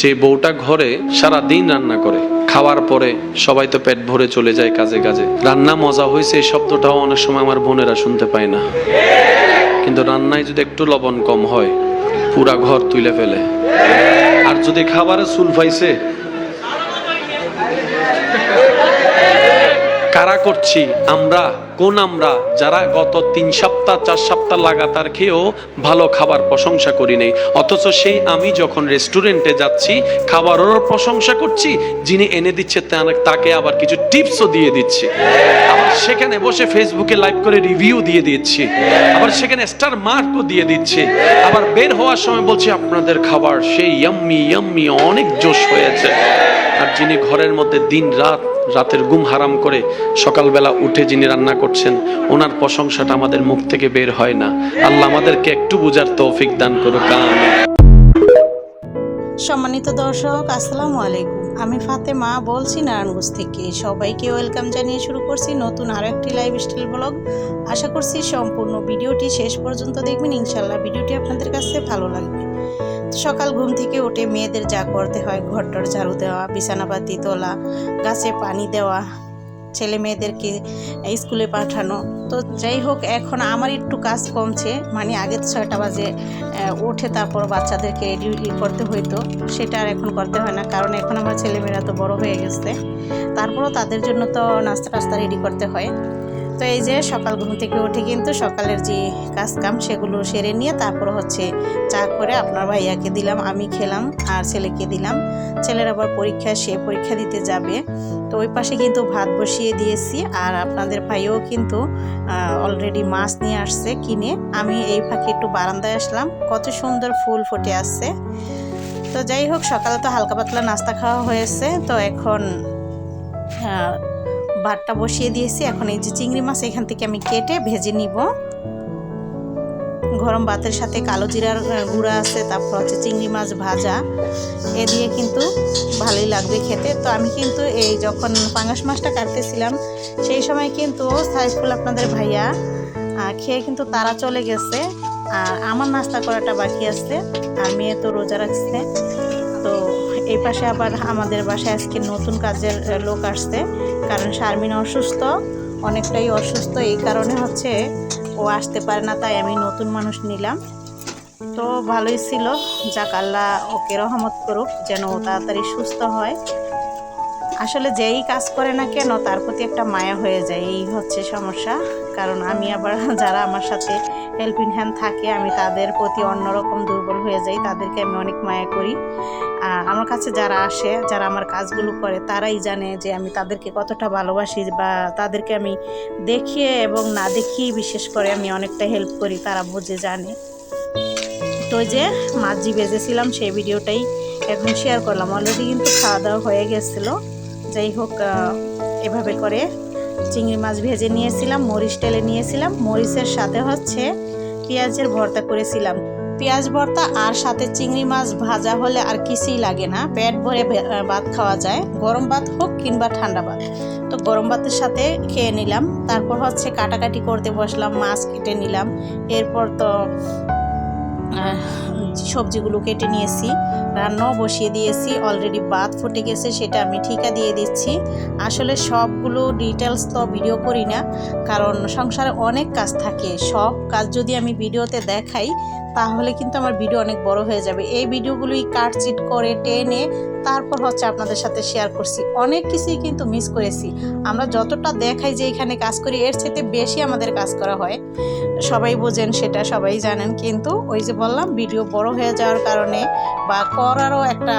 যে বউটা ঘরে সারা দিন রান্না করে, খাওয়ার পরে সবাই তো পেট ভরে চলে যায় কাজে কাজে। রান্না মজা হয়েছে এই শব্দটাও অনেক সময় আমার বোনেরা শুনতে পায় না। কিন্তু রান্নায় যদি একটু লবণ কম হয়, পুরা ঘর তুলে ফেলে। আর যদি খাবারে চুল পাইছে কারা করছি আমরা? কোন আমরা, যারা গত তিন সপ্তাহ, চার সপ্তাহ লাগাতার খেয়েও ভালো খাবার প্রশংসা করি নাই। অথচ সেই আমি যখন রেস্টুরেন্টে যাচ্ছি খাবারেরও প্রশংসা করছি, যিনি এনে দিচ্ছে তাকে আবার কিছু টিপসও দিয়ে দিচ্ছি। আবার সেখানে বসে ফেসবুকে লাইভ করে রিভিউ দিয়ে দিচ্ছি। আবার সেখানে স্টার মার্কও দিয়ে দিচ্ছি। আবার বের হওয়ার সময় বলছি, আপনাদের খাবার সেই ইয়াম্মি অনেক জোশ হয়েছে। আর যিনি ঘরের মধ্যে দিন রাত রাতের গুম হারাম করে সকালবেলা উঠে যিনি রান্না করছেন, ওনার প্রশংসাটা আমাদের মুখ থেকে বের হয় না। আল্লাহ আমাদেরকে একটু বুঝার তৌফিক দান করুক সম্মানিত দর্শক, আসসালামু আলাইকুম। আমি ফাতেমা, বলছি নারায়ণগঞ্জ থেকে। সবাইকে ওয়েলকাম জানিয়ে শুরু করছি নতুন আরও একটি লাইফ স্টাইল ব্লগ। আশা করছি সম্পূর্ণ ভিডিওটি শেষ পর্যন্ত দেখবেন। ইনশাল্লাহ ভিডিওটি আপনাদের কাছে ভালো লাগবে। সকাল ঘুম থেকে উঠে মেয়েদের যা করতে হয় ঘরটর ঝাড়ু দেওয়া, বিছানাপাতি তোলা, গাছে পানি দেওয়া, ছেলে মেয়েদেরকে স্কুলে পাঠানো। তো যাই হোক, এখন আমার একটু কাজ কমছে মানে আগে ছয়টা বাজে উঠে তারপর বাচ্চাদেরকে রেডি করতে হইতো, সেটা আর এখন করতে হয় না, কারণ এখন আমার ছেলেমেয়েরা তো বড় হয়ে গেছে। তারপরও তাদের জন্য তো নাস্তা টাস্তা রেডি করতে হয়। তো এই যে সকাল ঘুম থেকে উঠে কিন্তু সকালের যে কাজ কাম সেগুলো সেরে নিয়ে তারপর হচ্ছে চা করে আপনার ভাইয়াকে দিলাম, আমি খেলাম আর ছেলেকে দিলাম। ছেলের আবার পরীক্ষা, সে পরীক্ষা দিতে যাবে। তো ওই পাশে কিন্তু ভাত বসিয়ে দিয়েছি আর আপনাদের ভাইও কিন্তু অলরেডি মাছ নিয়ে আসছে কিনে। আমি এই ফাঁকে একটু বারান্দায় আসলাম, কত সুন্দর ফুল ফুটে আসছে তো যাই হোক, সকালে তো হালকা পাতলা নাস্তা খাওয়া হয়েছে। তো এখন ভাতটা বসিয়ে দিয়েছি। এখন এই যে চিংড়ি মাছ এখান থেকে আমি কেটে ভেজে নিব। গরম ভাতের সাথে কালো জিরার গুঁড়া আছে, তারপর হচ্ছে চিংড়ি মাছ ভাজা। এ দিয়ে কিন্তু ভালোই লাগবে খেতে। তো আমি কিন্তু এই যখন পাঙাশ মাছটা কাটতেছিলাম, সেই সময় কিন্তু সাইফুল আপনাদের ভাইয়া খেয়ে কিন্তু তারা চলে গেছে। আর আমার নাস্তা করাটা বাকি আছে। আর মেয়ে তো রোজা রাখছে। তো এই পাশে আবার আমাদের বাসায় আজকে নতুন কাজের লোক আসছে, কারণ শারমিন অসুস্থ, অনেকটাই অসুস্থ, এই কারণে হচ্ছে ও আসতে পারে না, তাই আমি নতুন মানুষ নিলাম। তো ভালোই ছিল, যাক আল্লাহ ওকে রহমত করুক, যেন ও তাড়াতাড়ি সুস্থ হয়। আসলে যেই কাজ করে না কেন, তার প্রতি একটা মায়া হয়ে যায়, এই হচ্ছে সমস্যা। কারণ আমি আবার যারা আমার সাথে হেল্পিং হ্যান্ড থাকে, আমি তাদের প্রতি অন্যরকম দুর্বল হয়ে যাই, তাদেরকে আমি অনেক মায়া করি। আমার কাছে যারা আসে, যারা আমার কাজগুলো করে, তারাই জানে যে আমি তাদেরকে কতটা ভালোবাসি বা তাদেরকে আমি দেখিয়ে এবং না দেখিয়ে বিশেষ করে আমি অনেকটা হেল্প করি, তারা বুঝে জানে। তো যে মাঝি বেজেছিলাম, সেই ভিডিওটাই এখন শেয়ার করলাম। অলরেডি কিন্তু খাওয়া দাওয়া হয়ে গেছিল। যাই হোক এভাবে করে চিংড়ি মাছ ভেজে নিয়েছিলাম, মরিচ টেলে নিয়েছিলাম। মরিচের সাথে হচ্ছে পেঁয়াজের ভর্তা করেছিলাম। পেঁয়াজ ভর্তা আর সাথে চিংড়ি মাছ ভাজা হলে আর কিছুই লাগে না। পেট ভরে ভাত খাওয়া যায়। গরম ভাত হোক কিংবা ঠান্ডা ভাত। তো গরম ভাতের সাথে খেয়ে নিলাম। তারপর হচ্ছে কাটাকাটি করতে বসলাম, মাছ কেটে নিলাম। এরপর তো সবজিগুলো কেটে নিয়েছি, রান্নাও বসিয়ে দিয়েছি অলরেডি ভাত ফুটে গেছে সেটা আমি ঠিকা দিয়ে দিচ্ছি। আসলে সবগুলো ডিটেলস তো ভিডিও করি না, কারণ সংসারে অনেক কাজ থাকে। সব কাজ যদি আমি ভিডিওতে দেখাই, তাহলে কিন্তু আমার ভিডিও অনেক বড় হয়ে যাবে। এই ভিডিওগুলোই কাটচিট করে টেনে তারপর হচ্ছে আপনাদের সাথে শেয়ার করছি। অনেক কিছুই কিন্তু মিস করেছি। আমরা যতটা দেখাই যে এখানে কাজ করি, এর চাইতে বেশি আমাদের কাজ করা হয়। সবাই বোঝেন, সেটা সবাই জানেন। কিন্তু ওই যে বললাম, ভিডিও বড় হয়ে যাওয়ার কারণে বা করারও একটা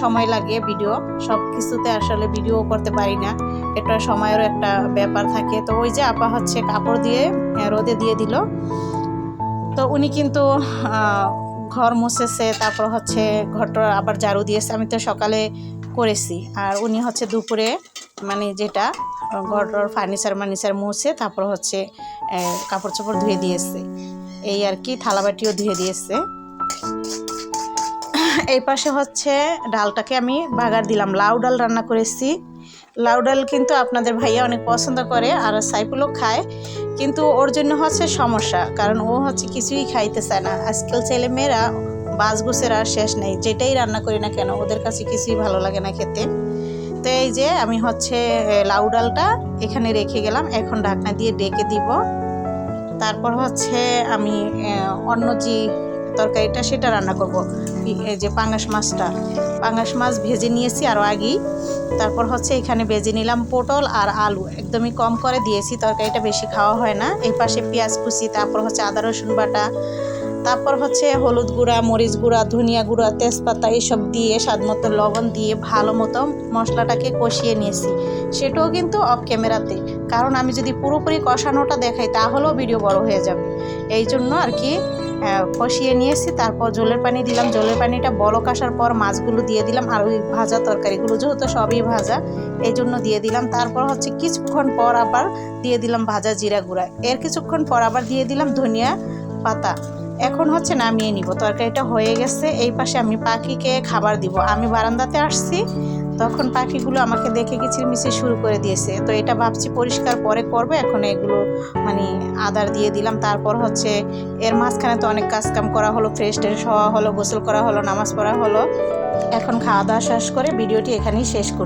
সময় লাগে ভিডিও। সব কিছুতে আসলে ভিডিও করতে পারি না। এটা সময়েরও একটা ব্যাপার থাকে। তো ওই যে আপা হচ্ছে কাপড় দিয়ে রোদে দিয়ে দিল। তো উনি কিন্তু ঘর মুছেছে, তারপর হচ্ছে ঘরটা আবার ঝাড়ু দিয়েছে। আমি তো সকালে করেছি। আর উনি হচ্ছে দুপুরে মানে যেটা ঘরটার ফার্নিচার মার্নিচার মুছে তারপর হচ্ছে কাপড় চোপড় ধুয়ে দিয়েছে। এই আর কি থালাবাটিও ধুয়ে দিয়েছে। এই পাশে হচ্ছে ডালটাকে আমি বাগার দিলাম। লাউ ডাল রান্না করেছি। লাউ ডাল কিন্তু আপনাদের ভাইয়া অনেক পছন্দ করে, আর সাইফুলও খায়। কিন্তু ওর জন্য হচ্ছে সমস্যা, কারণ ও হচ্ছে কিছুই খাইতে চায় না। আজকাল ছেলে ছেলেমেয়েরা বাসগুসের আর শেষ নেই। যেটাই রান্না করি না কেন, ওদের কাছে কিছুই ভালো লাগে না খেতে। তো এই যে আমি হচ্ছে লাউ ডালটা এখানে রেখে গেলাম। এখন ঢাকনা দিয়ে ডেকে দিব। তারপর হচ্ছে আমি অন্য যে তরকারিটা সেটা রান্না করব। যে পাঙ্গাস মাছটা। পাঙ্গাস মাছ ভেজে নিয়েছি আরও আগেই। তারপর হচ্ছে এখানে ভেজে নিলাম পটল আর আলু। একদমই কম করে দিয়েছি, তরকারিটা বেশি খাওয়া হয় না। এই পাশে পেঁয়াজ কুচি, তারপর হচ্ছে আদা রসুন বাটা তারপর হচ্ছে হলুদ গুঁড়া, মরিচ গুঁড়া, ধনিয়া গুঁড়া, তেজপাতা এইসব দিয়ে স্বাদ মতো লবণ দিয়ে ভালো মতো মশলাটাকে কষিয়ে নিয়েছি। সেটাও কিন্তু অফ ক্যামেরাতে কারণ আমি যদি পুরোপুরি কষানোটা দেখাই, তাহলেও ভিডিও বড় হয়ে যাবে। এই জন্য আর কি কষিয়ে নিয়েছি, তারপর জলের পানি দিলাম। জলের পানিটা বলক আসার পর মাছগুলো দিয়ে দিলাম, আর ওই ভাজা তরকারিগুলো যেহেতু সবই ভাজা, এই জন্য দিয়ে দিলাম। তারপর হচ্ছে কিছুক্ষণ পর আবার দিয়ে দিলাম ভাজা জিরা গুঁড়া। এর কিছুক্ষণ পর আবার দিয়ে দিলাম ধনিয়া পাতা। এখন হচ্ছে নামিয়ে নিব। তরকারিটা হয়ে গেছে, এই পাশে আমি পাখিকে খাবার দিব। আমি বারান্দাতে আসছি, তখন পাখিগুলো আমাকে দেখে কিচিরমিচির শুরু করে দিয়েছে। তো এটা ভাবছি পরিষ্কার পরে করব, এখন এগুলো মানে আদার দিয়ে দিলাম। তারপর হচ্ছে এর মাঝখানে তো অনেক কাজ কাম করা হলো, ফ্রেশ ট্রেশ হওয়া হলো, গোসল করা হলো, নামাজ পড়া হলো। এখন খাওয়া দাওয়া শেষ করে ভিডিওটি এখানেই শেষ করি